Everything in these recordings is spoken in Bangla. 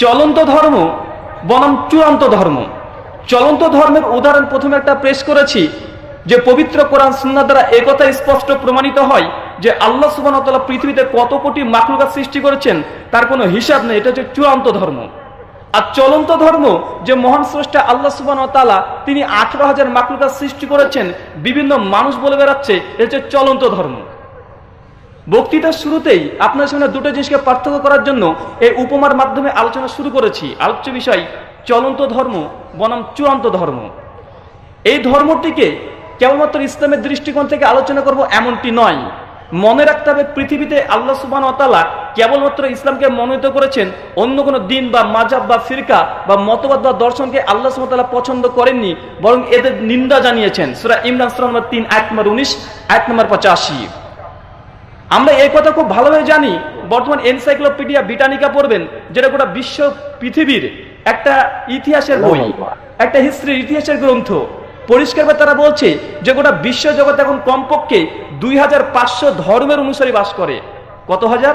চলন্ত ধর্ম বনাম চূড়ান্ত ধর্ম। চলন্ত ধর্মের উদাহরণ প্রথমে একটা পেশ করেছি যে পবিত্র কোরআন সুন্নাহ দ্বারা একথা স্পষ্ট প্রমাণিত হয় যে আল্লাহ সুবাহতাল্লাহ পৃথিবীতে কত কোটি মাকলুকা সৃষ্টি করেছেন তার কোনো হিসাব নেই, এটা হচ্ছে চূড়ান্ত ধর্ম। আর চলন্ত ধর্ম যে মহান স্রষ্টা আল্লাহ সুবান তালা তিনি আঠারো হাজার মাকলুকা সৃষ্টি করেছেন, বিভিন্ন মানুষ বলে বেড়াচ্ছে, এটা হচ্ছে চলন্ত ধর্ম। বক্তৃতার শুরুতেই আপনার সামনে দুটো জিনিসকে পার্থক্য করার জন্য এই উপমার মাধ্যমে আলোচনা শুরু করেছি। আলোচ্য বিষয়, চলন্ত ধর্ম, বনাম চূড়ান্ত ধর্ম। এই ধর্মটিকে কেবলমাত্র ইসলামের দৃষ্টিকোণ থেকে আলোচনা করব এমনটি নয়। মনে রাখতে হবে পৃথিবীতে আল্লাহ সুবান তালা কেবলমাত্র ইসলামকে মনোনীত করেছেন, অন্য কোনো দিন বা মাজাব বা ফিরকা বা মতবাদ বা দর্শনকে আল্লাহ সুবাহ তালা পছন্দ করেননি, বরং এদের নিন্দা জানিয়েছেন। সুরা ইমরান, সুরা নম্বর তিন এক নম্বর উনিশ এক নম্বর পঁচাশি। আমরা এই কথা খুব ভালোভাবে জানি বর্তমান এনসাইক্লোপিডিয়া ব্রিটানিকা পড়বেন যেটা গোটা বিশ্ব পৃথিবীর একটা ইতিহাসের বই একটা হিস্ট্রির ইতিহাসের গ্রন্থ। পরিষ্কারভাবে তারা বলছে যে গোটা বিশ্ব জগতে এখন কমপক্ষে দুই হাজার পাঁচশো ধর্মের অনুসারী বাস করে। কত হাজার?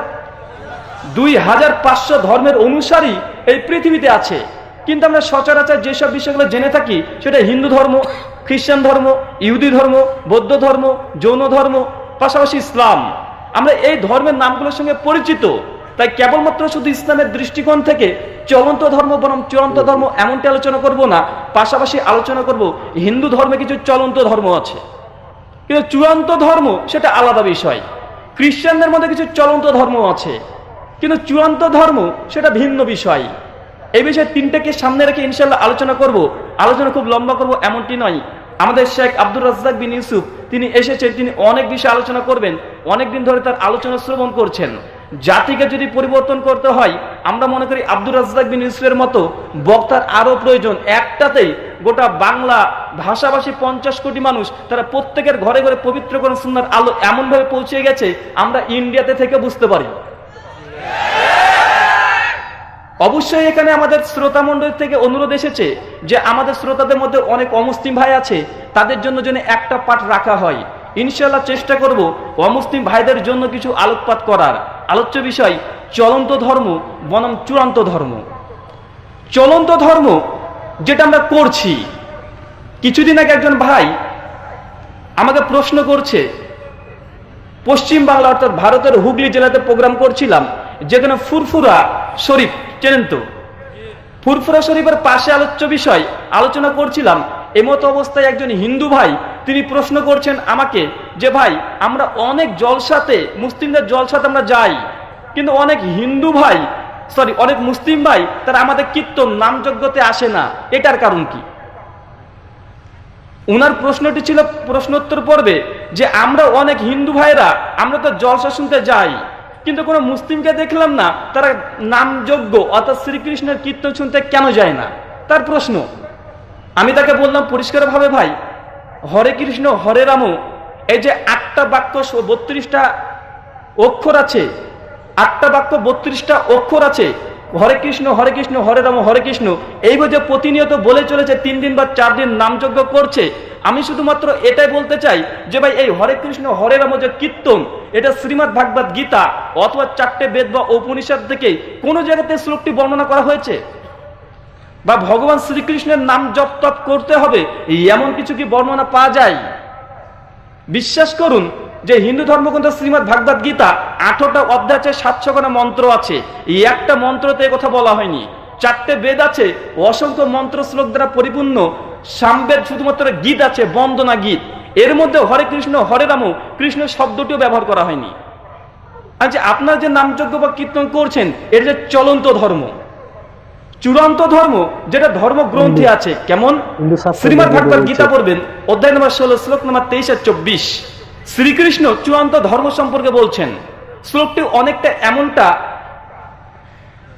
দুই হাজার পাঁচশো ধর্মের অনুসারী এই পৃথিবীতে আছে। কিন্তু আমরা সচরাচর যেসব বিষয়গুলো জেনে থাকি সেটা হিন্দু ধর্ম খ্রিস্টান ধর্ম ইহুদি ধর্ম বৌদ্ধ ধর্ম জৈন ধর্ম পাশাপাশি ইসলাম। আমরা এই ধর্মের নামগুলোর সঙ্গে পরিচিত। তাই কেবলমাত্র শুধু ইসলামের দৃষ্টিকোণ থেকে চলন্ত ধর্ম বরং চূড়ান্ত ধর্ম এমনটি আলোচনা করব না, পাশাপাশি আলোচনা করব হিন্দু ধর্মে কিছু চলন্ত ধর্ম আছে। কিন্তু চূড়ান্ত ধর্ম সেটা আলাদা বিষয়। খ্রিস্টানদের মধ্যে কিছু চলন্ত ধর্ম আছে, কিন্তু চূড়ান্ত ধর্ম সেটা ভিন্ন বিষয়। এই বিষয়ে তিনটাকে সামনে রেখে ইনশাল্লাহ আলোচনা করব। আলোচনা খুব লম্বা করব, এমনটি নয়। আমাদের শেখ আব্দুর রাজ্জাক বিন ইউসুফ, তিনি এসেছেন, তিনি অনেক বিষয়ে আলোচনা করবেন অনেক দিন ধরে তার আলোচনা শ্রবণ করছেন। জাতিকে যদি পরিবর্তন করতে হয়, আমরা মনে করি আব্দুর রাজ্জাক বিন ইউসুফের মতো বক্তার আরও প্রয়োজন। একটাতেই গোটা বাংলা ভাষাভাষী পঞ্চাশ কোটি মানুষ, তারা প্রত্যেকের ঘরে ঘরে পবিত্র কোন সুন্দর আলো এমনভাবে পৌঁছে গেছে, আমরা ইন্ডিয়াতে থেকে বুঝতে পারি। অবশ্যই এখানে আমাদের শ্রোতা মণ্ডলী থেকে অনুরোধ এসেছে যে আমাদের শ্রোতাদের মধ্যে অনেক অমুসলিম ভাই আছে, তাদের জন্য যেন একটা পাঠ রাখা হয়। ইনশাল্লাহ চেষ্টা করব অমুসলিম ভাইদের জন্য কিছু আলোকপাত করার। আলোচ্য বিষয়, চলন্ত ধর্ম বনাম চূড়ান্ত ধর্ম। চলন্ত ধর্ম যেটা আমরা করছি। কিছুদিন আগে একজন ভাই আমাকে প্রশ্ন করছে পশ্চিম বাংলা অর্থাৎ ভারতের হুগলি জেলাতে প্রোগ্রাম করছিলাম, যেখানে ফুরফুরা শরীফ চেনেন তো? ফুরফুরা শরীফের পাশে আলোচ্য বিষয়, আলোচনা করছিলাম, এমত অবস্থায় একজন হিন্দু ভাই, তিনি প্রশ্ন করছেন আমাকে যে, ভাই, আমরা অনেক জলসাতে, মুসলিমদের জলসাতে আমরা যাই, কিন্তু অনেক হিন্দু ভাই সরি অনেক মুসলিম ভাই, তারা আমাদের কীর্তন নামযজ্ঞতে আসে না, এটার কারণ কি? উনার প্রশ্নটি ছিল প্রশ্নোত্তর পর্বে যে, আমরা অনেক হিন্দু ভাইরা, আমরা তো জলসা শুনতে যাই কিন্তু কোনো মুসলিমকে দেখলাম না, তারা নামযজ্ঞ, অর্থাৎ শ্রীকৃষ্ণের কীর্তন শুনতে কেন যায় না? তার প্রশ্ন, আমি তাকে বললাম পরিষ্কারভাবে, ভাই, হরে কৃষ্ণ, হরে রাম, এই যে আটটা বাক্য বত্রিশটা অক্ষর আছে, আটটা বাক্য, বত্রিশটা অক্ষর আছে, হরে কৃষ্ণ হরে কৃষ্ণ, হরে রাম, হরে কৃষ্ণ, এই যে প্রতিনিয়ত বলে চলেছে, তিন দিন বা চার দিন নামযজ্ঞ করছে আমি শুধুমাত্র এটাই বলতে চাই যে ভাই, এই হরে কৃষ্ণ, হরে রাম যে কীর্তন, এটা শ্রীমৎ ভাগবত গীতা অথবা চারটে বেদ বা উপনিষদ থেকে কোনো জায়গাতে শ্লোকটি বর্ণনা করা হয়েছে? বা ভগবান শ্রীকৃষ্ণের নাম জপ তপ করতে হবে এমন কিছু কি বর্ণনা পাওয়া যায়? বিশ্বাস করুন যে হিন্দু ধর্মগ্রন্থ শ্রীমৎ ভাগবত গীতা আঠারোটা অধ্যায় সাতশো খানা মন্ত্র আছে। একটা মন্ত্রতে কথা বলা হয়নি। চারটে বেদ আছে অসংখ্য মন্ত্র শ্লোক দ্বারা পরিপূর্ণ। সামবেদ শুধুমাত্র গীত আছে বন্দনা গীত। এর মধ্যে হরে কৃষ্ণ হরে রাম কৃষ্ণ শব্দটিও ব্যবহার করা হয়নি। আচ্ছা আপনারা যে নামযজ্ঞ বা কীর্তন করছেন এটা যে চলন্ত ধর্ম চূড়ান্ত ধর্ম যেটা ধর্ম গ্রন্থে আছে কেমন? ভাগবত গীতা পড়বেন অধ্যায় নম্বর ষোলো শ্লোক নম্বর তেইশ আর চব্বিশ। শ্রীকৃষ্ণ চূড়ান্ত ধর্ম সম্পর্কে বলছেন। শ্লোকটি অনেকটা এমনটা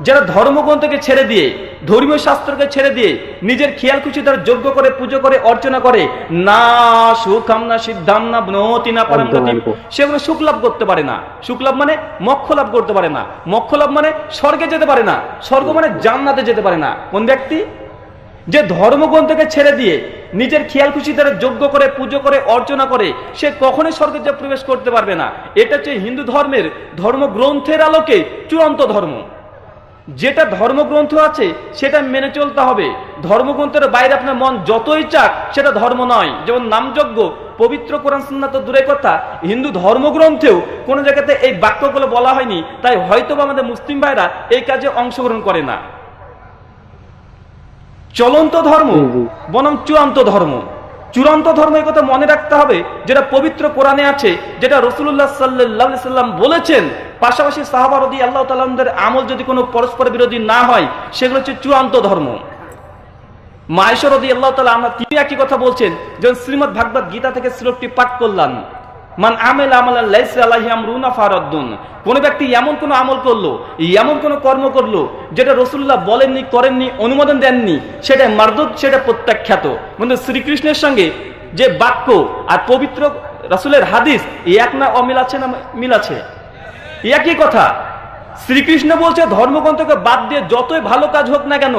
যারা ধর্মগ্রন্থকে ছেড়ে দিয়ে ধর্মীয় শাস্ত্রকে ছেড়ে দিয়ে নিজের খেয়াল খুশি তারা যজ্ঞ করে পুজো করে অর্চনা করে না সুখাম না সিদ্ধাম না নতি না একদম। সেগুলো সুখ লাভ করতে পারে না। সুখ লাভ মানে মক্ষ লাভ করতে পারে না। মক্ষ লাভ মানে স্বর্গে যেতে পারে না। স্বর্গ মানে জান্নাতে যেতে পারে না। কোন ব্যক্তি? যে ধর্মগ্রন্থকে ছেড়ে দিয়ে নিজের খেয়াল খুশি তারা যজ্ঞ করে পুজো করে অর্চনা করে সে কখনোই স্বর্গে যে প্রবেশ করতে পারবে না। এটা হচ্ছে হিন্দু ধর্মের ধর্মগ্রন্থের আলোকে চূড়ান্ত ধর্ম। যেটা ধর্মগ্রন্থ আছে সেটা মেনে চলতে হবে। ধর্মগ্রন্থের বাইরে আপনার মন যতই চাক সেটা ধর্ম নয়। যেমন নামযজ্ঞ পবিত্র কোরআন সুন্না তো দূরের কথা। হিন্দু ধর্মগ্রন্থেও কোনো জায়গাতে এই বাক্যগুলো বলা হয়নি তাই হয়তো আমাদের মুসলিম ভাইরা এই কাজে অংশগ্রহণ করে না। চলন্ত ধর্ম জি। চূড়ান্ত ধর্ম। চূড়ান্ত ধর্ম এই কথা মনে রাখতে হবে যেটা পবিত্র কোরআনে আছে যেটা রসুল্লাহ সাল্লাহ সাল্লাম বলেছেন পাশাপাশি সাহাবারদি আল্লাহ তালামদের আমল যদি কোনো পরস্পর বিরোধী না হয়, সেগুলো হচ্ছে চূড়ান্ত ধর্ম। মায়েশ্বরদি আল্লাহ তালা আমরা তিনি একই কথা বলছেন যেমন শ্রীমদ ভাগবত গীতা থেকে শ্লোকটি পাঠ করলাম, মান আমেল আমল কোন ব্যক্তি এমন কোন আমল করল, এমন কোন কর্ম করল, যেটা রসুল্লাহ বলেননি, করেননি, অনুমোদন দেননি, সেটা মারদুদ, সেটা প্রত্যাখ্যাত। বন্ধু, শ্রীকৃষ্ণের সঙ্গে যে বাক্য আর পবিত্র রাসুলের হাদিস এক না অমিল আছে না মিল আছে? একই কথা। শ্রীকৃষ্ণ বলছে, ধর্মগ্রন্থকে বাদ দিয়ে যতই ভালো কাজ হোক না কেন,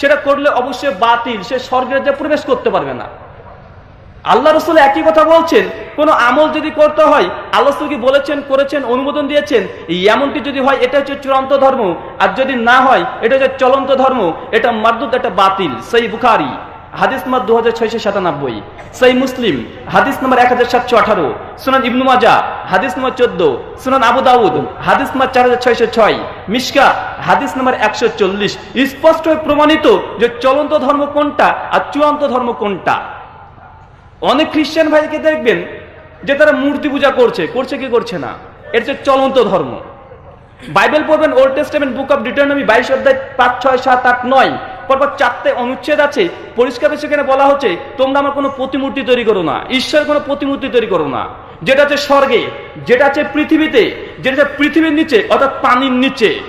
সেটা করলে অবশ্যই বাতিল, সে স্বর্গের যে প্রবেশ করতে পারবে না। আল্লাহ রসুল একই কথা বলছেন, কোন আমল যদি করতে হয়, আল্লাহ কি বলেছেন, করেছেন, অনুমোদন দিয়েছেন? এমনটি যদি হয়, এটা হচ্ছে চূড়ান্ত ধর্ম। আর যদি না হয়, এটা হচ্ছে চলন্ত ধর্ম। এটা মারদুত একটা বাতিল। সেই বুখারি। হাদিস নম্বর দু হাজার ছয়শো সাতানব্বই। সেই মুসলিম, হাদিস নম্বর এক হাজার সাতশো আঠারো। সুনান ইবনু মাজা, হাদিস নম্বর চোদ্দ। সুনান আবু দাউদ, হাদিস নম্বর চার হাজার ছয়শো ছয়। মিশকা, হাদিস নম্বর একশো চল্লিশ। স্পষ্ট হয়ে প্রমাণিত যে চলন্ত ধর্ম কোনটা আর চূড়ান্ত ধর্ম কোনটা। অনেক খ্রিস্টান ভাইকে দেখবেন যে তারা মূর্তি পূজা করছে করছে কি করছে না? এটা হচ্ছে চলন্ত ধর্ম। বাইবেল পড়বেন Old Testament book of Deuteronomy বাইশ অধ্যায় পাঁচ, ছয়, সাত, আট, নয়। পরপর চারটে অনুচ্ছেদ আছে। পরিষ্কার সেখানে বলা হচ্ছে, তোমরা আমার কোনো প্রতিমূর্তি তৈরি করো না। ঈশ্বরের কোনো প্রতিমূর্তি তৈরি করো না। যেটা আছে স্বর্গে, যেটা আছে পৃথিবীতে, যেটা আছে পৃথিবীর নিচে, অর্থাৎ পানির নিচে।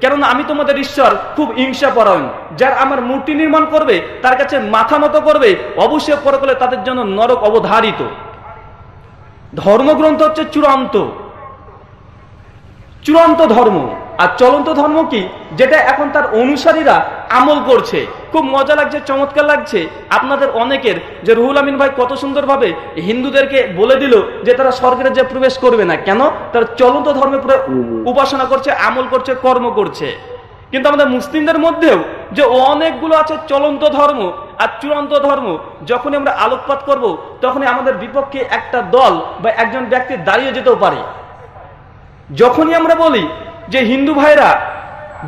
কেননা আমি তোমাদের ঈশ্বর খুব হিংসা পরায়ণ যার আমার মূর্তি নির্মাণ করবে, তার কাছে মাথা নত করবে, অবশ্যই পরকালে তাদের জন্য নরক অবধারিত। ধর্মগ্রন্থ হচ্ছে চূড়ান্ত। চূড়ান্ত ধর্ম। আর চলন্ত ধর্ম কি? যেটা এখন তার অনুসারীরা আমল করছে। খুব মজা লাগছে চমৎকার লাগছে। আপনাদের অনেকের যে রুহুল আমিন ভাই কত সুন্দরভাবে হিন্দুদেরকে বলে দিল যে তারা স্বর্গের যে প্রবেশ করবে না। কেন? তারা চলন্ত ধর্মে পুরো উপাসনা করছে আমল করছে কর্ম করছে। কিন্তু আমাদের মুসলিমদের মধ্যেও যে অনেকগুলো আছে চলন্ত ধর্ম আর চূড়ান্ত ধর্ম যখনই আমরা আলোকপাত করব তখনই আমাদের বিপক্ষে একটা দল বা একজন ব্যক্তি দাঁড়িয়ে যেতেও পারে। যখনই আমরা বলি যে হিন্দু ভাইরা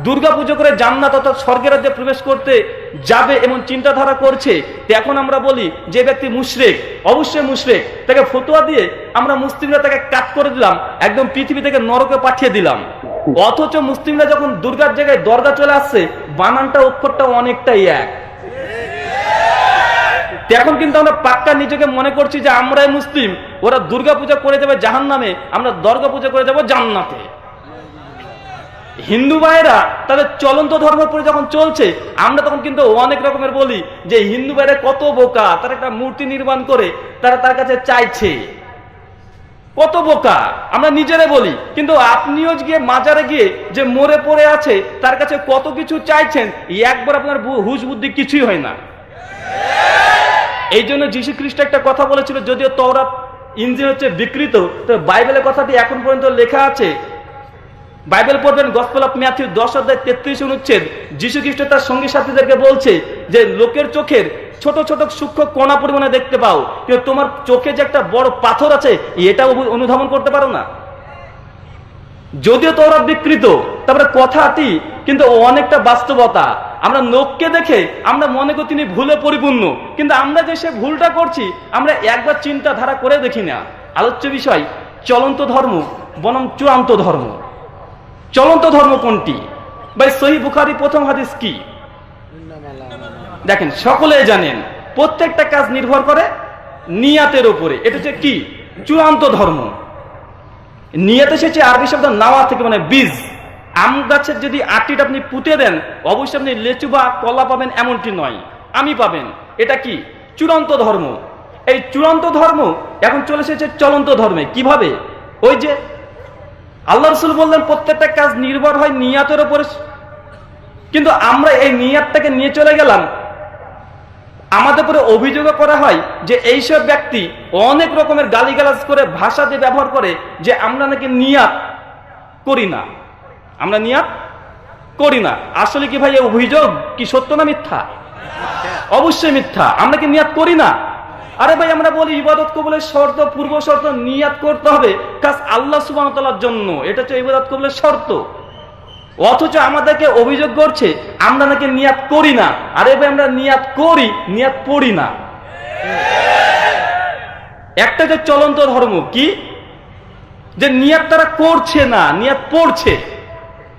দুর্গা পুজো করে জান্নাত অর্থাৎ স্বর্গের রাজ্যে প্রবেশ করতে যাবে এমন চিন্তাধারা করছে এখন আমরা বলি যে ব্যক্তি মুশরেক, অবশ্যই মুশরেক। তাকে ফতোয়া দিয়ে আমরা মুসলিমরা তাকে কাট করে দিলাম, একদম পৃথিবী থেকে নরকে পাঠিয়ে দিলাম। অথচ মুসলিমরা যখন দুর্গার জায়গায় দরগা চলে আসছে, বানানটা, অক্ষরটা অনেকটাই এক। এখন কিন্তু আমরা পাক্কা নিজেকে মনে করছি যে আমরাই মুসলিম, ওরা দুর্গা পূজা করে যাবে জাহান নামে আমরা দুর্গা পূজা করে যাব জান্নাতে। হিন্দু ভাইয়েরা তাদের চলন্ত ধর্মের উপরে যখন চলছে, আমরা তখন কিন্তু অনেক রকমের বলি যে হিন্দু ভাইরা কত বোকা, তারা একটা মূর্তি নির্মাণ করে তারা তার কাছে চাইছে। কত বোকা, আমরা নিজেরাই বলি, কিন্তু আপনিও গিয়ে মাজারে গিয়ে যে মরে পড়ে আছে, তার কাছে কত কিছু চাইছেন একবার আপনার হুশ বুদ্ধি কিছুই হয় না। এই জন্য যীশু খ্রিস্ট একটা কথা বলেছিল, যদিও তওরাত ইঞ্জিন হচ্ছে বিকৃত, তো বাইবেলের কথাটি এখন পর্যন্ত লেখা আছে বাইবেল পড়বেন, গসপেল অফ ম্যাথিউ, দশ অধ্যায় তেত্রিশ অনুচ্ছেদ। যীশু খ্রিস্ট তার সঙ্গী সাথীদেরকে বলছে যে, লোকের চোখের ছোট ছোট সূক্ষ্ম কণা পরিমাণে দেখতে পাও, কিন্তু তোমার চোখে যে একটা বড় পাথর আছে, এটা অনুধাবন করতে পারো না। যদিও তোরা বিকৃত, তারপরে কথাটি কিন্তু অনেকটা বাস্তবতা। আমরা লোককে দেখে আমরা মনে করি তিনি ভুলে পরিপূর্ণ, কিন্তু আমরা যে সে ভুলটা করছি, আমরা একবার চিন্তাধারা করে দেখি না। আলোচ্য বিষয়, চলন্ত ধর্ম, বরং চূড়ান্ত ধর্ম। চলন্ত ধর্ম কোনটি? ভাই, সহি বুখারি প্রথম হাদিস কি? দেখেন, সকলে জানেন, প্রত্যেকটা কাজ নির্ভর করে নিয়াতের উপরে। এটা হচ্ছে কি? চূড়ান্ত ধর্ম। নিয়ত এসেছে আরবি শব্দ নাওয়া থেকে মানে বীজ। আম গাছের যদি আটিটা আপনি পুঁতে দেন, অবশ্যই আপনি লেচু বা কলা পাবেন এমনটি নয়। আমি পাবেন। এটা কি? চূড়ান্ত ধর্ম। এই চূড়ান্ত ধর্ম এখন চলে এসেছে চলন্ত ধর্মে। কীভাবে? ওই যে আল্লাহ রসুল বললেন, প্রত্যেকটা কাজ নির্ভর হয় নিয়াতের উপরে। কিন্তু আমরা এই নিয়াতটাকে নিয়ে চলে গেলাম। আমাদের উপরে অভিযোগ করা হয় যে এইসব ব্যক্তি অনেক রকমের গালিগালাজ করে, ভাষা দিয়ে ব্যবহার করে যে আমরা নাকি নিয়াত করি না। আমরা নিয়াত করি না। আসলে কি ভাই অভিযোগ কি সত্য না মিথ্যা? অবশ্যই মিথ্যা। আমরা কি নিয়াত করি না? আরে ভাই, আমরা বলি ইবাদত কবুলের শর্ত, পূর্ব শর্ত নিয়াত করতে হবে। কাজ আল্লাহ সুবাহতালার জন্য। এটা হচ্ছে ইবাদত কবুলের শর্ত। অথচ আমাদেরকে অভিযোগ করছে, আমরা নাকি নিয়াত করি না। আরে ভাই, আমরা নিয়াত করি, নিয়াত পড়ি না। একটা যে চলন্ত ধর্ম, কি? যে নিয়াত তারা করছে না, নিয়াত পড়ছে।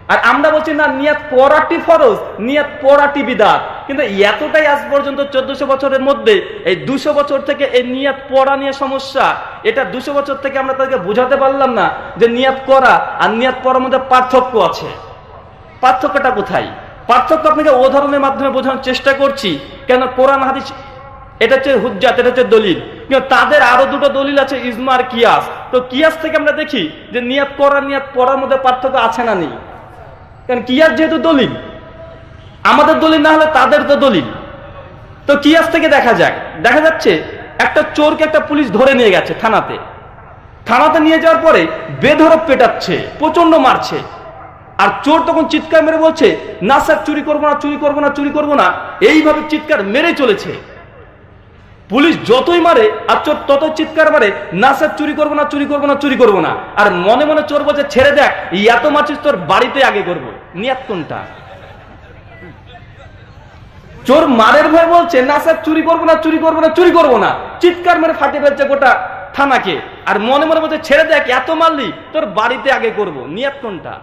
আর আমরা বলছি, না, নিয়াত পড়াটি ফরজ, নিয়াত পড়াটি বিদাত। কিন্তু এতটাই আজ পর্যন্ত চোদ্দশো বছরের মধ্যে এই দুশো বছর থেকে এই নিয়াত পড়া নিয়ে সমস্যা, এটা দুশো বছর থেকে আমরা তাদেরকে বোঝাতে পারলাম না যে নিয়াত করা আর নিয়াত পড়ার মধ্যে পার্থক্য আছে। পার্থক্যটা কোথায়? পার্থক্য আপনাকে উদাহরণের মাধ্যমে বোঝানোর চেষ্টা করছি, কেন কোরআন হাদিস, এটা হচ্ছে হুজ্জাত, এটা হচ্ছে দলিল। তাদের আরও দুটো দলিল আছে, ইজমা আর কিয়াস। তো কিয়াস থেকে আমরা দেখি যে নিয়াত করা, নিয়াত পড়ার মধ্যে পার্থক্য আছে না নেই। কারণ কিয়াস যেহেতু দলিল আমাদের দলিল না হলে তাদের তো দলিল। তো কিয়াস থেকে দেখা যাক। দেখা যাচ্ছে একটা চোরকে একটা পুলিশ ধরে নিয়ে গেছে থানাতে। থানাতে নিয়ে যাওয়ার পরে বেধরক পেটাচ্ছে প্রচণ্ড মারছে। আর চোর তখন চিৎকার মেরে বলছে, না স্যার, চুরি করব না, চুরি করব না, চুরি করব না। এইভাবে চিৎকার মেরে চলেছে। পুলিশ যতই মারে আর চোর তত চিৎকার মারে, না স্যার, চুরি করব না, চুরি করব না, চুরি করব না। আর মনে মনে চোর বলছে, ছেড়ে দেখ এত মাছিস তোর বাড়িতে আগে করব। নিয়াত কোনটা? চোর মারের ভয় বলছে, না স্যার, চুরি করব না, চুরি করব না, চুরি করব না। চিৎকার মেরে ফাটিয়ে ফেলছে গোটা থানাকে। আর মনে মনে বলছে, ছেড়ে দেখ, এত মারলি, তোর বাড়িতে আগে করব। নিয়াত কোনটা?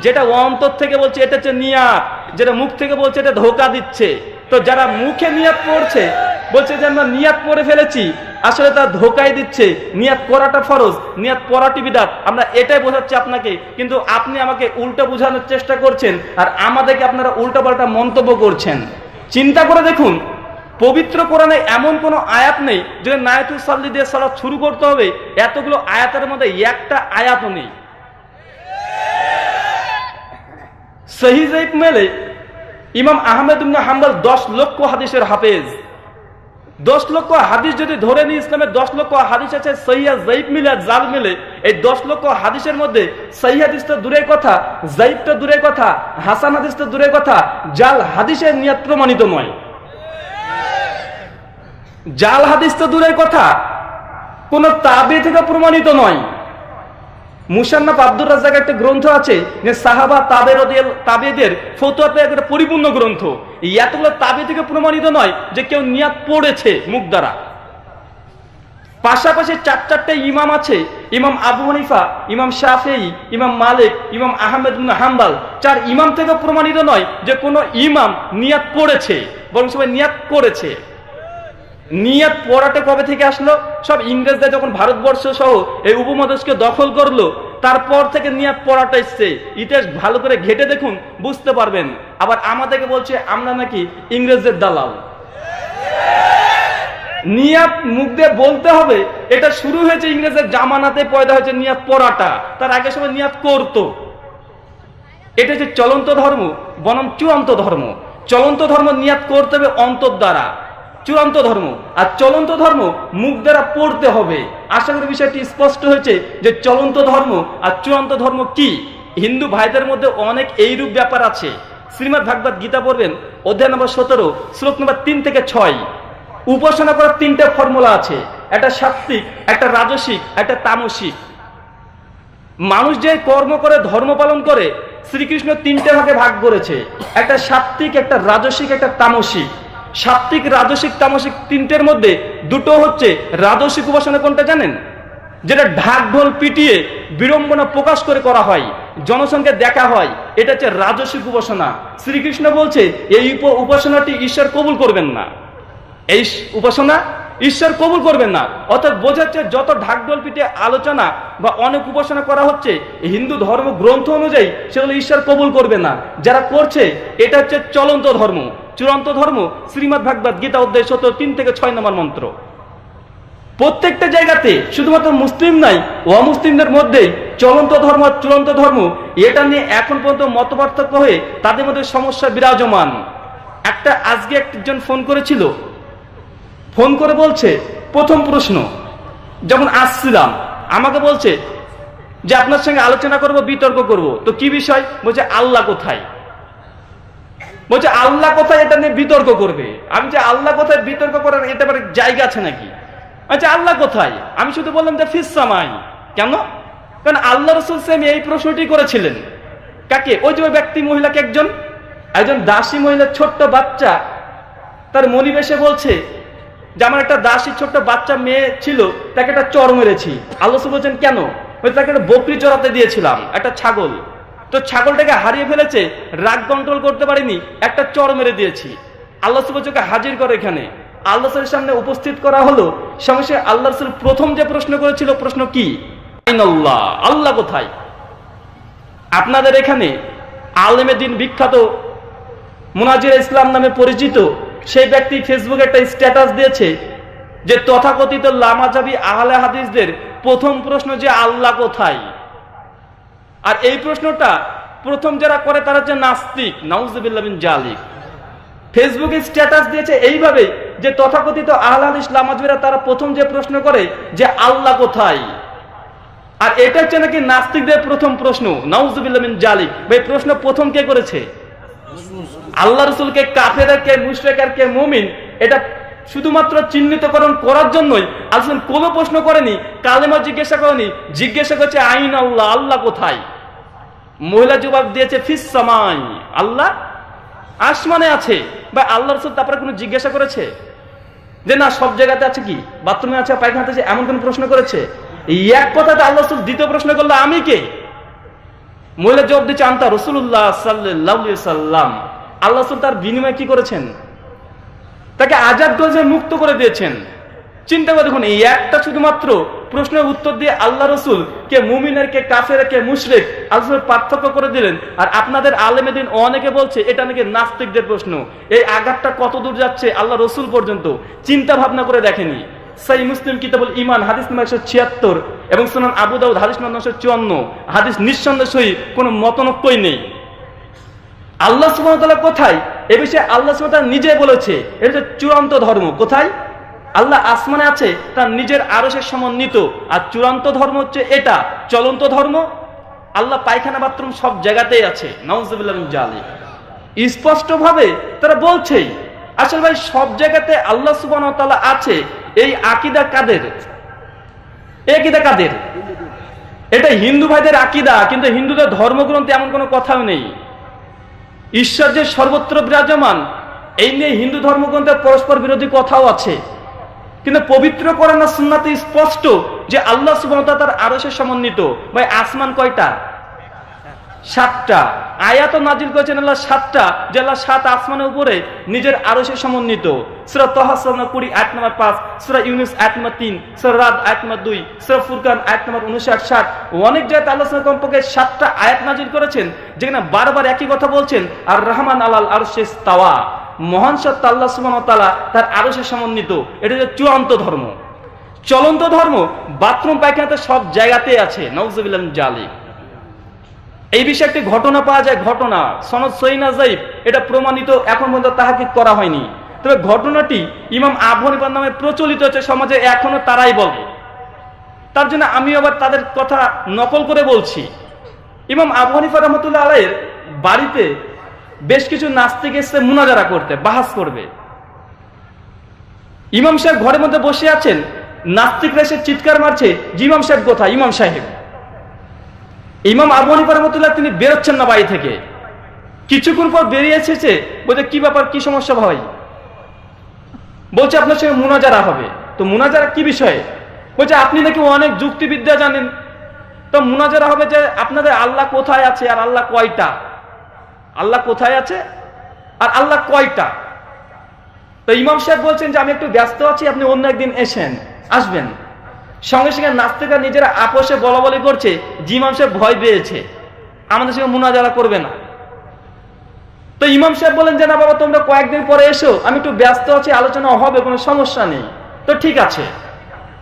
যেটা অন্তর থেকে বলছে, এটা হচ্ছে নিয়াত। যেটা মুখ থেকে বলছে, এটা ধোকা দিচ্ছে। তো যারা মুখে নিয়াত পড়ছে, বলছে যে আমরা নিয়াত পড়ে ফেলেছি আসলে তা ধোকাই দিচ্ছে। নিয়াত করাটা ফরজ, নিয়াত পড়াটি বিদাত। আমরা এটাই বোঝাচ্ছি আপনাকে, কিন্তু আপনি আমাকে উল্টো বোঝানোর চেষ্টা করছেন আর আমাদেরকে আপনারা উল্টো পাল্টা মন্তব্য করছেন। চিন্তা করে দেখুন, পবিত্র কোরআনে এমন কোনো আয়াত নেই যে নায়াতুল সাল্লি দিয়ে সালাত শুরু করতে হবে, এতগুলো আয়াতের মধ্যে একটা আয়াতও নেই। সহি মেলে ইমাম আহমেদ হাম্বল দশ লক্ষ হাদিসের হাফেজ। দশ লক্ষ হাদিস যদি ধরে নিই ইসলামের দশ লক্ষ হাদিস আছে সহিয়া জৈব মিলে জাল মিলে, এই দশ লক্ষ হাদিসের মধ্যে সহি তো দূরের কথা জৈব তো দূরের কথা, হাসান হাদিস তো দূরের কথা, জাল হাদিসের নিয়ত প্রমাণিত নয়। জাল হাদিস তো দূরের কথা, কোন তাবি থেকে প্রমাণিত নয়। মুসান্নাফ আব্দুর রাজ্জাক একটা গ্রন্থ আছে যে সাহাবা তাবের তাবেদের ফতুয়াতে একটা পরিপূর্ণ গ্রন্থ। এতগুলো তাবে থেকে প্রমাণিত নয় যে কেউ নিয়াত পড়েছে মুখ দ্বারা। পাশাপাশি চার চারটে ইমাম আছে। ইমাম আবু হানিফা, ইমাম শাফেই ইমাম মালিক, ইমাম আহমেদ হাম্বাল। চার ইমাম থেকে প্রমাণিত নয় যে কোনো ইমাম নিয়াত পড়েছে, বরং সবাই নিয়াত করেছে। নিয়াত পড়াটা কবে থেকে আসলো? সব ইংরেজরা যখন ভারতবর্ষ সহ এই উপমহাদেশকে দখল করল, তারপর থেকে নিয়াত পড়াটা এসছে। ইতিহাস ভালো করে ঘেটে দেখুন, বুঝতে পারবেন। আবার আমাদেরকে বলছে, আমরা নাকি ইংরেজদের দালাল। নিয়াত মুখ দিয়ে বলতে হবে, এটা শুরু হয়েছে ইংরেজের জামানাতে, পয়দা হয়েছে নিয়াত পড়াটা। তার আগে সময় নিয়াত করতো। এটা যে চলন্ত ধর্ম, বনাম চূড়ান্ত ধর্ম। চলন্ত ধর্ম নিয়াত করতে হবে অন্তর দ্বারা। চূড়ান্ত ধর্ম আর চলন্ত ধর্ম মুখ দ্বারা পড়তে হবে। আশা করি বিষয়টি স্পষ্ট হয়েছে যে চলন্ত ধর্ম আর চূড়ান্ত ধর্ম কি? হিন্দু ভাইদের মধ্যে অনেক এইরূপ ব্যাপার আছে। শ্রীমৎ ভাগবত গীতা পড়বেন, অধ্যায় নম্বর সতেরো, শ্লোক নম্বর তিন থেকে ছয়। উপাসনা করার তিনটে ফর্মুলা আছে। একটা সাত্বিক একটা রাজসিক, একটা তামসিক। মানুষ যে কর্ম করে, ধর্ম পালন করে, শ্রীকৃষ্ণ তিনটে ভাগে ভাগ করেছে। একটা সাত্বিক একটা রাজসিক, একটা তামসিক। সাত্বিক রাজসিক, তামসিক তিনটের মধ্যে দুটো হচ্ছে রাজসিক উপাসনা কোনটা জানেন? যেটা ঢাক ঢোল পিটিয়ে বিড়ম্বনা প্রকাশ করে করা হয়, জনসংখ্যা দেখা হয়, এটা হচ্ছে রাজসিক উপাসনা। শ্রীকৃষ্ণ বলছে, এই উপাসনাটি ঈশ্বর কবুল করবেন না। এই উপাসনা ঈশ্বর কবুল করবেন না। অর্থাৎ বোঝাচ্ছে যত ঢাকঢোল পিঠে আলোচনা বা অনেক উপাসনা করা হচ্ছে, হিন্দু ধর্ম গ্রন্থ অনুযায়ী সেগুলো ঈশ্বর কবুল করবে না। যারা করছে, এটা হচ্ছে চলন্ত ধর্ম। চূড়ান্ত ধর্ম শ্রীমৎ ভাগবত গীতা অধ্যায় সত্তর তিন থেকে ছয় নম্বর মন্ত্র। প্রত্যেকটা জায়গাতে শুধুমাত্র মুসলিম নাই, অমুসলিমদের মধ্যে চলন্ত ধর্ম আর চূড়ান্ত ধর্ম, এটা নিয়ে এখন পর্যন্ত মত হয়ে তাদের মধ্যে সমস্যা বিরাজমান। একটা আজকে একজন ফোন করেছিল। ফোন করে বলছে, প্রথম প্রশ্ন, যখন আসছিলাম, আমাকে বলছে যে আপনার সঙ্গে আলোচনা করব, বিতর্ক করব। তো কি বিষয়? বলছে, আল্লাহ কোথায়? বলছে, আল্লাহ কোথায় এটা নিয়ে বিতর্ক করবে? আমি যে আল্লাহ কোথায় বিতর্ক করার এটা জায়গা আছে নাকি? আচ্ছা আল্লাহ কোথায়? আমি শুধু বললাম যে, ফিস সামাই। কেন? কারণ আল্লাহ রসুল সেম এই প্রশ্নটি করেছিলেন। কাকে? ওই যে ব্যক্তি মহিলাকে একজন একজন দাসী মহিলা ছোট্ট বাচ্চা, তার মনিবেশে বলছে যে, আমার একটা দাসী ছোট্ট বাচ্চা মেয়ে ছিল, তাকে একটা চর মেরেছি। আল্লাহ বলছেন, কেন? তাকে একটা বকরি চড়াতে দিয়েছিলাম, একটা ছাগল। তো ছাগলটাকে হারিয়ে ফেলেছে রাগ কন্ট্রোল করতে পারিনি একটা চর মেরে দিয়েছি। আল্লাহ সুবচকে হাজির করে এখানে। আল্লাহ রসুলের সামনে উপস্থিত করা হলো সঙ্গে আল্লাহ রসুল প্রথম যে প্রশ্ন করেছিল প্রশ্ন কি? আইনাল্লাহ, আল্লাহ কোথায়? আপনাদের এখানে আলেমে দিন বিখ্যাত মুনাজির ইসলাম নামে পরিচিত সেই ব্যক্তি ফেসবুকে একটা স্ট্যাটাস দিয়েছে যে তথাকথিত লামাজাবি আহলে হাদিসদের প্রথম প্রশ্ন যে আল্লাহ কোথায়? আর এই প্রশ্নটা প্রথম যারা করে তারা হচ্ছে নাস্তিক, নাউজুবিল্লাহ বিন জালিক। ফেসবুকে স্ট্যাটাস দিয়েছে এইভাবে যে তথাকথিত আহলাদ ইসলামাজবিরা তারা প্রথম যে প্রশ্ন করে যে আল্লাহ কোথায়? আর এটা হচ্ছে নাকি নাস্তিকদের প্রথম প্রশ্ন, নাউজুবিল্লাহ বিন জালিক। ভাই, প্রশ্ন প্রথম কে করেছে? আল্লাহ রসুলকে কাফের কে মুশরেক কে, মুমিন? এটা শুধুমাত্র চিহ্নিতকরণ করার জন্যই আসলে কোনো প্রশ্ন করেনি, কালেমা জিজ্ঞাসা করেনি। জিজ্ঞাসা করছে, আইন আল্লাহ আল্লাহ কোথায়? মহিলা জবাব দিয়েছে, ফিস সামাই। আল্লাহ আসমানে আছে। বা আল্লাহ রসুল তারপরে কোনো জিজ্ঞাসা করেছে? যে না, সব জায়গাতে আছে কি? বাথরুমে আছে পায়খানাতে আছে, এমন কোন প্রশ্ন করেছে? এক কথাতে আল্লাহ রসুল দ্বিতীয় প্রশ্ন করল, আমি কে? মহিলা জবাব দিচ্ছে আন্তা রসুল্লাহ সাল্লাহ সাল্লাম আল্লাহ রসুল তার বিনিময়ে কি করেছেন? তাকে আজাদ গজে মুক্ত করে দিয়েছেন। চিন্তা করে দেখুন, এই একটা শুধুমাত্র প্রশ্নের উত্তর দিয়ে আল্লাহ রসুল কে মুমিনের, কে কাফের, কে মুশরেক, আল্লাহ পার্থক্য করে দিলেন। আর আপনাদের আলেমে দিন অনেকে বলছে, এটা নাকি নাস্তিকদের প্রশ্ন। এই আঘাতটা কত দূর যাচ্ছে আল্লাহ রসুল পর্যন্ত? চিন্তা ভাবনা করে দেখেনি। সাই মুসলিম কিতাবুল ইমান হাদিস নম্বর একশো ছিয়াত্তর এবং সুনান আবু দাউদ, হাদিস নম্বর নশো চুয়ান্ন। হাদিস নিঃসন্দেহ সহি কোনো মতনক্যই নেই। আল্লাহ সুবহানাহু কোথায়? এ বিষয়ে আল্লাহ সুবহানাহু নিজে বলেছে। এটা চূড়ান্ত ধর্ম। কোথায়? আল্লাহ আসমানে আছে, তার নিজের আরশের সমন্বিত। আর চূড়ান্ত ধর্ম হচ্ছে এটা। চলন্ত ধর্ম, আল্লাহ পায়খানা বাথরুম সব জায়গাতেই আছে। নওয়াজুবিল্লাহ জালি স্পষ্ট ভাবে তারা বলছেই, আসলে ভাই, সব জায়গাতে আল্লাহ সুবান তাআলা আছে। এই আকিদা কাদের? এই আকিদা কাদের? এটা হিন্দু ভাইদের আকিদা, কিন্তু হিন্দুদের ধর্মগ্রন্থে এমন কোনো কথাও নেই। ঈশ্বর যে সর্বত্র বিরাজমান, এই নিয়ে হিন্দু ধর্মগ্রন্থে পরস্পর বিরোধী কথাও আছে। কিন্তু পবিত্র করানো সুন্নাতে স্পষ্ট যে আল্লাহ সুবহতা তার আরসে সমন্বিত। ভাই, আসমান কয়টা? সাতটা। আয়াত নাজিল করেছেন আল্লাহ সাতটা, যে আল্লাহ সাত আসমানের উপরে নিজের আরসে সমন্বিত। সুরা তহাসনা কুড়ি আট নম্বর পাঁচ, সুরা ইউনুস আট নম্বর তিন, সুরা রাত আট নম্বর দুই, সুরা ফুরকান আট নম্বর উনষাট ষাট। অনেক জায়গায় আল্লাহ কমপক্ষে সাতটা আয়াত নাজিল করেছেন, যেখানে বারবার একই কথা বলছেন, আর রহমান আলাল আর শেষ তাওয়া মহান সত্য আল্লাহ তাআলা তার আরসে সমন্বিত। এটা হচ্ছে চূড়ান্ত ধর্ম। চলন্ত ধর্ম, বাথরুম, পায়খানাতে সব জায়গাতেই আছে। নওজুবিল্লাহ জালিক এই বিষয়ে একটি ঘটনা পাওয়া যায়, ঘটনা। সনদ সৈনা জাইব এটা প্রমাণিত এখন পর্যন্ত তাহাকে করা হয়নি। তবে ঘটনাটি ইমাম আবু হানিফার নামে প্রচলিত হচ্ছে, সমাজে এখনও তারাই বলে। তার জন্য আমি আবার তাদের কথা নকল করে বলছি। ইমাম আবু হানিফা রহমতুল্লাহ আলাইয়ের বাড়িতে বেশ কিছু নাস্তিক এসে মুনাজারা করতে, বাহাস করবে। ইমাম সাহেব ঘরের মধ্যে বসে আছেন, নাস্তিকরা এসে চিৎকার মারছে যে ইমাম সাহেব কোথায়? ইমাম সাহেব। ইমাম আবু হানিফা তিনি বেরোচ্ছেন না বাড়ি থেকে। কিছুক্ষণ পর বেরিয়ে এসেছে, বলছে, কি ব্যাপার? কি সমস্যা ভাই? বলছে, আপনার সঙ্গে মুনাজারা হবে। তো মুনাজারা কি বিষয়ে? বলছে, আপনি নাকি অনেক যুক্তিবিদ্যা জানেন। তো মুনাজারা হবে যে, আপনাদের আল্লাহ কোথায় আছে আর আল্লাহ কয়টা? আল্লাহ কোথায় আছে? আর আল্লাহ কয়টা? তো ইমাম সাহেব বলছেন যে, আমি একটু ব্যস্ত আছি, আপনি অন্য একদিন এসেন, আসবেন। সঙ্গে সঙ্গে নাস্তিকরা নিজেরা আপোষে বলা বলি করছে, যে ইমাম সাহেব ভয় পেয়েছে। আমাদের সঙ্গে মুনাজারা করবে না। তো ইমাম সাহেব বলেন যে, না বাবা, তোমরা কয়েকদিন পরে এসো, আমি একটু ব্যস্ত আছি, আলোচনা হবে, কোনো সমস্যা নেই। তো ঠিক আছে।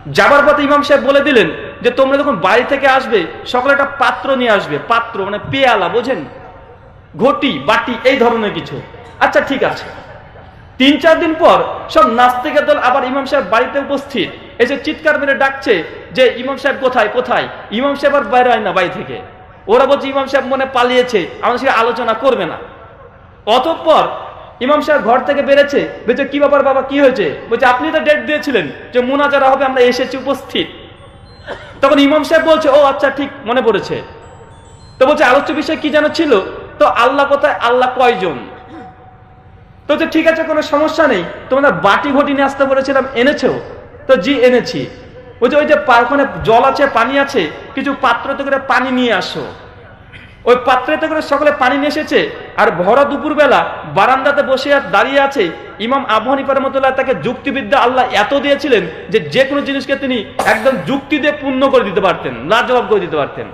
যাবার পথে ইমাম সাহেব বলে দিলেন যে, তোমরা যখন বাড়ি থেকে আসবে, সকলে একটা পাত্র নিয়ে আসবে। পাত্র মানে পেয়ালা, বোঝেন? ঘটি, বাটি, এই ধরনের কিছু। আচ্ছা ঠিক আছে। তিন, চার দিন পর সব নাস্তিকের দল আবার ইমাম সাহেব বাড়িতে উপস্থিত। এসে চিৎকার মেরে ডাকছে যে ইমাম সাহেব কোথায় কোথায়? ইমাম সাহেব আর বাইরে হয় না বাড়ি থেকে। ওরা বলছে, ইমাম সাহেব মনে পালিয়েছে, আমাদের সাথে আলোচনা করবে না। অতঃপর ইমাম সাহেব ঘর থেকে বেড়েছে বলছে, কি ব্যাপার বাবা, কি হয়েছে? বলছে, আপনি তো ডেট দিয়েছিলেন যে মুনাজারা হবে, আমরা এসেছি উপস্থিত। তখন ইমাম সাহেব বলছে, ও আচ্ছা ঠিক, মনে পড়েছে। তো বলছে, আলোচ্য বিষয় কি যেন ছিল? তো আল্লাহ কোথায়? আল্লাহ কয়জন? তো ঠিক আছে, কোনো সমস্যা নেই। তোমরা বাটি ঘটি নিয়ে আসতে বলেছিলাম, এনেছো? তো জি, এনেছি। ওই যে পা- ওখানে জল আছে, পানি আছে, কিছু পাত্রতে করে পানি নিয়ে আসো। ওই পাত্রেতে করে সকলে পানি নিয়ে এসেছে। আর ভরা দুপুরবেলা বারান্দাতে বসে আর দাঁড়িয়ে আছে ইমাম আবু হানিফার রহমতুল্লাহ, তাকে যুক্তিবিদ্যা আল্লাহ এত দিয়েছিলেন যে যে কোনো জিনিসকে তিনি একদম যুক্তি দিয়ে পূর্ণ করে দিতে পারতেন, লাজবাব করে দিতে পারতেন।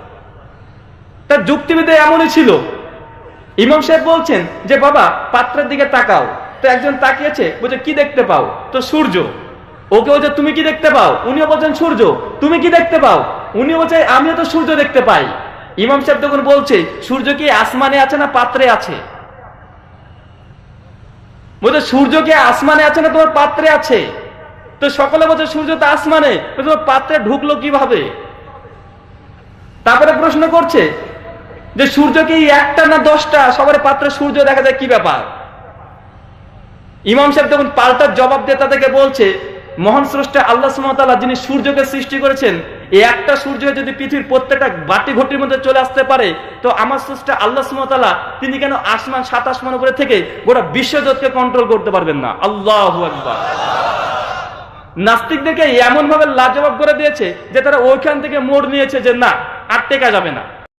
তার যুক্তিবিদ্যা এমনই ছিল। ইমাম সাহেব বলছেন যে, বাবা, পাত্রের দিকে তাকাও। তো একজন তাকিয়েছে, বলছে, কি দেখতে পাও? তো সূর্য। ওকে বলছে, তুমি কি দেখতে পাও? উনিও বলছেন সূর্য। তুমি কি দেখতে পাও? উনি বলছে, আমিও তো সূর্য দেখতে পাই। ইমাম সাহেব তখন বলছে, সূর্য কি আসমানে আছে না পাত্রে আছে? বলছে, সূর্য কি আসমানে আছে না তোমার পাত্রে আছে? তো সকলে বলছে, সূর্য তো আসমানে। তোমার পাত্রে ঢুকলো কীভাবে? তারপরে প্রশ্ন করছে যে সূর্য কি একটা না দশটা? সবার পাত্রে সূর্য দেখা যায়, কি ব্যাপার? ইমাম সাহেব তখন পাল্টার জবাব দিয়ে তাদেরকে বলছে, মহান স্রষ্টা আল্লাহ সুমতাল্লাহ যিনি সূর্যকে সৃষ্টি করেছেন, এই একটা সূর্য যদি পৃথিবীর প্রত্যেকটা বাটি ঘটির মধ্যে চলে আসতে পারে, তো আমার স্রষ্টা আল্লাহ সুমতাল্লাহ তিনি কেন আসমান সাত আসমান উপরে থেকে গোটা বিশ্বজগৎকে কন্ট্রোল করতে পারবেন না? আল্লাহ একবার নাস্তিকদেরকে এমন ভাবে লাজবাব করে দিয়েছে যে তারা ওইখান থেকে মোড় নিয়েছে যে না, আর টেকা যাবে না।